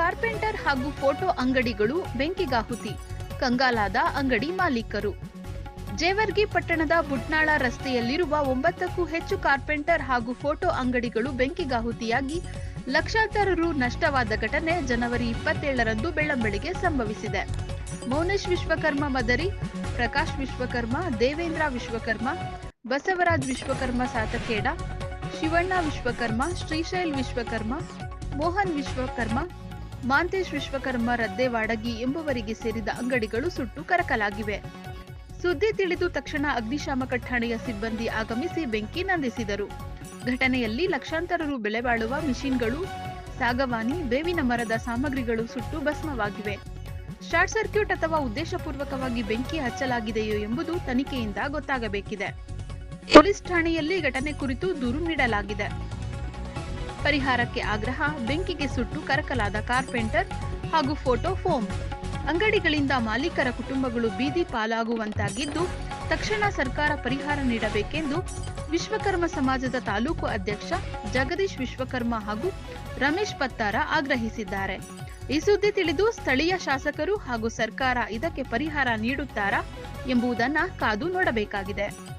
Carpenter ಹಾಗೂ photo ಅಂಗಡಿಗಳು ಬೆಂಕಿಗಾಹುತಿ, ಕಂಗಾಲಾದ ಅಂಗಡಿ ಮಾಲೀಕರು. ಜೇವರ್ಗಿ ಪಟ್ಟಣದ ಬುಟ್ನಾಳ ರಸ್ತೆಯಲ್ಲಿರುವ ಒಂಬತ್ತಕ್ಕೂ ಹೆಚ್ಚು ಕಾರ್ಪೆಂಟರ್ ಹಾಗೂ ಫೋಟೋ ಅಂಗಡಿಗಳು ಬೆಂಕಿಗಾಹುತಿಯಾಗಿ ಲಕ್ಷಾಂತರ ರು ನಷ್ಟವಾದ ಘಟನೆ ಜನವರಿ ಇಪ್ಪತ್ತೇಳರಂದು ಬೆಳ್ಳಂಬೆಳಿಗ್ಗೆ ಸಂಭವಿಸಿದೆ. ಮೌನೇಶ್ ವಿಶ್ವಕರ್ಮ ಮದರಿ, ಪ್ರಕಾಶ್ ವಿಶ್ವಕರ್ಮ, ದೇವೇಂದ್ರ ವಿಶ್ವಕರ್ಮ, ಬಸವರಾಜ್ ವಿಶ್ವಕರ್ಮ ಸಾತಕೇಡ, ಶಿವಣ್ಣ ವಿಶ್ವಕರ್ಮ, ಶ್ರೀಶೈಲ್ ವಿಶ್ವಕರ್ಮ, ಮೋಹನ್ ವಿಶ್ವಕರ್ಮ ಮಾಂತೇಶ್ ವಿಶ್ವಕರ್ಮ ರದ್ದೇವಾಡಗಿ ಎಂಬುವರಿಗೆ ಸೇರಿದ ಅಂಗಡಿಗಳು ಸುಟ್ಟು ಕರಕಲಾಗಿವೆ. ಸುದ್ದಿ ತಿಳಿದು ತಕ್ಷಣ ಅಗ್ನಿಶಾಮಕ ಠಾಣೆಯ ಸಿಬ್ಬಂದಿ ಆಗಮಿಸಿ ಬೆಂಕಿ ನಂದಿಸಿದರು. ಘಟನೆಯಲ್ಲಿ ಲಕ್ಷಾಂತರ ರು ಬೆಲೆ ಬಾಳುವ ಮಿಷಿನ್ಗಳು, ಸಾಗವಾನಿ, ಬೇವಿನ ಮರದ ಸಾಮಗ್ರಿಗಳು ಸುಟ್ಟು ಭಸ್ಮವಾಗಿವೆ. ಶಾರ್ಟ್ ಸರ್ಕ್ಯೂಟ್ ಅಥವಾ ಉದ್ದೇಶಪೂರ್ವಕವಾಗಿ ಬೆಂಕಿ ಹಚ್ಚಲಾಗಿದೆಯೋ ಎಂಬುದು ತನಿಖೆಯಿಂದ ಗೊತ್ತಾಗಬೇಕಿದೆ. ಪೊಲೀಸ್ ಠಾಣೆಯಲ್ಲಿ ಘಟನೆ ಕುರಿತು ದೂರು ನೀಡಲಾಗಿದೆ. ಪರಿಹಾರಕ್ಕೆ ಆಗ್ರಹ, ಬೆಂಕಿಗೆ ಸುಟ್ಟು ಕರಕಲಾದ ಕಾರ್ಪೆಂಟರ್ ಹಾಗೂ ಫೋಟೋ ಫೋಮ್. ಅಂಗಡಿಗಳಿಂದ ಮಾಲೀಕರ ಕುಟುಂಬಗಳು ಬೀದಿ ಪಾಲಾಗುವಂತಾಗಿದ್ದು, ತಕ್ಷಣ ಸರ್ಕಾರ ಪರಿಹಾರ ನೀಡಬೇಕೆಂದು ವಿಶ್ವಕರ್ಮ ಸಮಾಜದ ತಾಲೂಕು ಅಧ್ಯಕ್ಷ ಜಗದೀಶ್ ವಿಶ್ವಕರ್ಮ ಹಾಗೂ ರಮೇಶ್ ಪತ್ತಾರ ಆಗ್ರಹಿಸಿದ್ದಾರೆ. ಈ ಸುದ್ದಿ ತಿಳಿದು ಸ್ಥಳೀಯ ಶಾಸಕರು ಹಾಗೂ ಸರ್ಕಾರ ಇದಕ್ಕೆ ಪರಿಹಾರ ನೀಡುತ್ತಾರಾ ಎಂಬುದನ್ನ ಕಾದು ನೋಡಬೇಕಾಗಿದೆ.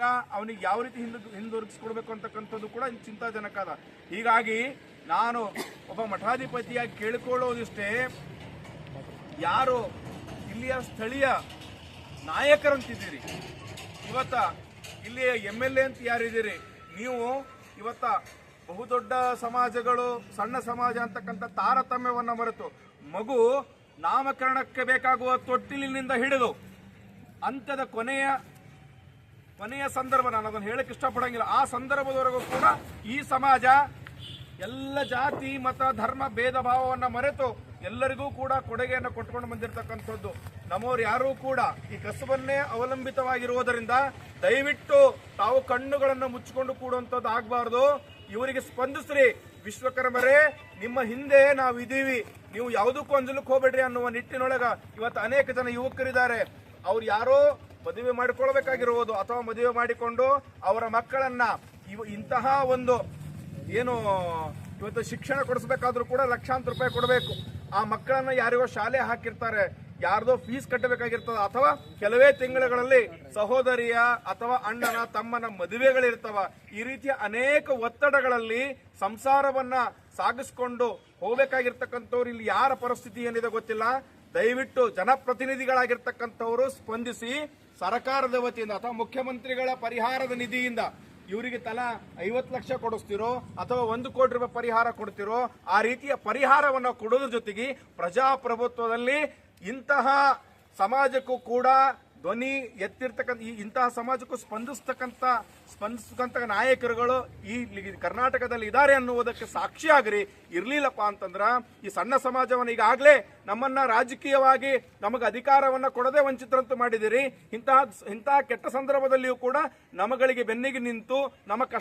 ಆಗ ಅವನಿಗೆ ಯಾವ ರೀತಿ ಹಿಂದೆ ಹಿಂದಿರುಗಿಸ್ಕೊಡ್ಬೇಕು ಅಂತಕ್ಕಂಥದ್ದು ಕೂಡ ಚಿಂತಾಜನಕ ಅದ. ಹೀಗಾಗಿ ನಾನು ಒಬ್ಬ ಮಠಾಧಿಪತಿಯಾಗಿ ಕೇಳಿಕೊಳ್ಳೋದಿಷ್ಟೇ, ಯಾರು ಇಲ್ಲಿಯ ಸ್ಥಳೀಯ ನಾಯಕರಂತಿದ್ದೀರಿ, ಇವತ್ತ ಇಲ್ಲಿಯ ಎಂ ಎಲ್ ಎ ಅಂತ ಯಾರಿದ್ದೀರಿ, ನೀವು ಇವತ್ತ ಬಹುದೊಡ್ಡ ಸಮಾಜಗಳು, ಸಣ್ಣ ಸಮಾಜ ಅಂತಕ್ಕಂಥ ತಾರತಮ್ಯವನ್ನು ಮರೆತು ಮಗು ನಾಮಕರಣಕ್ಕೆ ಬೇಕಾಗುವ ತೊಟ್ಟಿಲಿನಿಂದ ಹಿಡಿದು, ಅಂತ್ಯದ ಕೊನೆಯ ಕೊನೆಯ ಸಂದರ್ಭ, ನಾನು ಅದನ್ನು ಹೇಳಕ್ ಇಷ್ಟಪಡಂಗಿಲ್ಲ. ಆ ಸಂದರ್ಭದವರೆಗೂ ಕೂಡ ಈ ಸಮಾಜ ಎಲ್ಲ ಜಾತಿ, ಮತ, ಧರ್ಮ, ಭೇದ ಭಾವವನ್ನು ಮರೆತು ಎಲ್ಲರಿಗೂ ಕೂಡ ಕೊಡುಗೆಯನ್ನು ಕೊಟ್ಕೊಂಡು ಬಂದಿರತಕ್ಕಂಥದ್ದು. ನಮ್ಮವ್ರು ಯಾರೂ ಕೂಡ ಈ ಕಸಬನ್ನೇ ಅವಲಂಬಿತವಾಗಿರುವುದರಿಂದ ದಯವಿಟ್ಟು ತಾವು ಕಣ್ಣುಗಳನ್ನು ಮುಚ್ಚಿಕೊಂಡು ಕೂಡುವಂಥದ್ದು ಆಗಬಾರ್ದು. ಇವರಿಗೆ ಸ್ಪಂದಿಸ್ರಿ. ವಿಶ್ವಕರ್ಮರೇ, ನಿಮ್ಮ ಹಿಂದೆ ನಾವು ಇದೀವಿ ನೀವು ಯಾವುದಕ್ಕೂ ಅಂಜಲಕ್ಕೆ ಹೋಗ್ಬೇಡ್ರಿ ಅನ್ನುವ ನಿಟ್ಟಿನೊಳಗ ಇವತ್ತು ಅನೇಕ ಜನ ಯುವಕರಿದ್ದಾರೆ. ಅವ್ರು ಯಾರೋ ಮದುವೆ ಮಾಡಿಕೊಳ್ಬೇಕಾಗಿರುವುದು ಅಥವಾ ಮದುವೆ ಮಾಡಿಕೊಂಡು ಅವರ ಮಕ್ಕಳನ್ನ ಇವ ಇಂತಹ ಒಂದು ಏನು ಇವತ್ತು ಶಿಕ್ಷಣ ಕೊಡಿಸ್ಬೇಕಾದ್ರೂ ಕೂಡ ಲಕ್ಷಾಂತರ ರೂಪಾಯಿ ಕೊಡಬೇಕು. ಆ ಮಕ್ಕಳನ್ನ ಯಾರಿಗೋ ಶಾಲೆ ಹಾಕಿರ್ತಾರೆ, ಯಾರ್ದೋ ಫೀಸ್ ಕಟ್ಟಬೇಕಾಗಿರ್ತದ ಅಥವಾ ಕೆಲವೇ ತಿಂಗಳುಗಳಲ್ಲಿ ಸಹೋದರಿಯ ಅಥವಾ ಅಣ್ಣನ ತಮ್ಮನ ಮದುವೆಗಳಿರ್ತವ. ಈ ರೀತಿಯ ಅನೇಕ ಒತ್ತಡಗಳಲ್ಲಿ ಸಂಸಾರವನ್ನ ಸಾಗಿಸ್ಕೊಂಡು ಹೋಗ್ಬೇಕಾಗಿರ್ತಕ್ಕಂಥವ್ರು ಇಲ್ಲಿ ಯಾರ ಪರಿಸ್ಥಿತಿ ಏನಿದೆ ಗೊತ್ತಿಲ್ಲ. ದಯವಿಟ್ಟು ಜನಪ್ರತಿನಿಧಿಗಳಾಗಿರ್ತಕ್ಕಂಥವರು ಸ್ಪಂದಿಸಿ ಸರ್ಕಾರದ ವತಿಯಿಂದ ಅಥವಾ ಮುಖ್ಯಮಂತ್ರಿಗಳ ಪರಿಹಾರದ ನಿಧಿಯಿಂದ ಇವರಿಗೆ ತಲಾ ಐವತ್ತು ಲಕ್ಷ ಕೊಡಿಸ್ತಿರೋ ಅಥವಾ ಒಂದು ಕೋಟಿ ರೂಪಾಯಿ ಪರಿಹಾರ ಕೊಡ್ತಿರೋ ಆ ರೀತಿಯ ಪರಿಹಾರವನ್ನು ಕೊಡೋದ್ರ ಜೊತೆಗೆ ಪ್ರಜಾಪ್ರಭುತ್ವದಲ್ಲಿ ಇಂತಹ ಸಮಾಜಕ್ಕೂ ಕೂಡ ಧ್ವನಿ ಎತ್ತಿರ್ತಕ್ಕಂಥ, ಈ ಇಂತಹ ಸಮಾಜಕ್ಕೂ ಸ್ಪಂದಿಸ್ತಕ್ಕಂಥ ಸ್ಪಂದಿಸ್ತಕ್ಕಂಥ ನಾಯಕರುಗಳು ಈ ಕರ್ನಾಟಕದಲ್ಲಿ ಇದ್ದಾರೆ ಅನ್ನುವುದಕ್ಕೆ ಸಾಕ್ಷಿಯಾಗ್ರಿ. ಇರಲಿಲ್ಲಪ್ಪ ಅಂತಂದ್ರೆ ಈ ಸಣ್ಣ ಸಮಾಜವನ್ನು ಈಗಾಗಲೇ ನಮ್ಮನ್ನ ರಾಜಕೀಯವಾಗಿ ನಮಗೆ ಅಧಿಕಾರವನ್ನ ಕೊಡದೆ ವಂಚಿತರಂತೂ ಮಾಡಿದಿರಿ. ಇಂತಹ ಇಂತಹ ಕೆಟ್ಟ ಸಂದರ್ಭದಲ್ಲಿಯೂ ಕೂಡ ನಮಗಳಿಗೆ ಬೆನ್ನಿಗೆ ನಿಂತು, ನಮ್ಮ ಕಷ್ಟ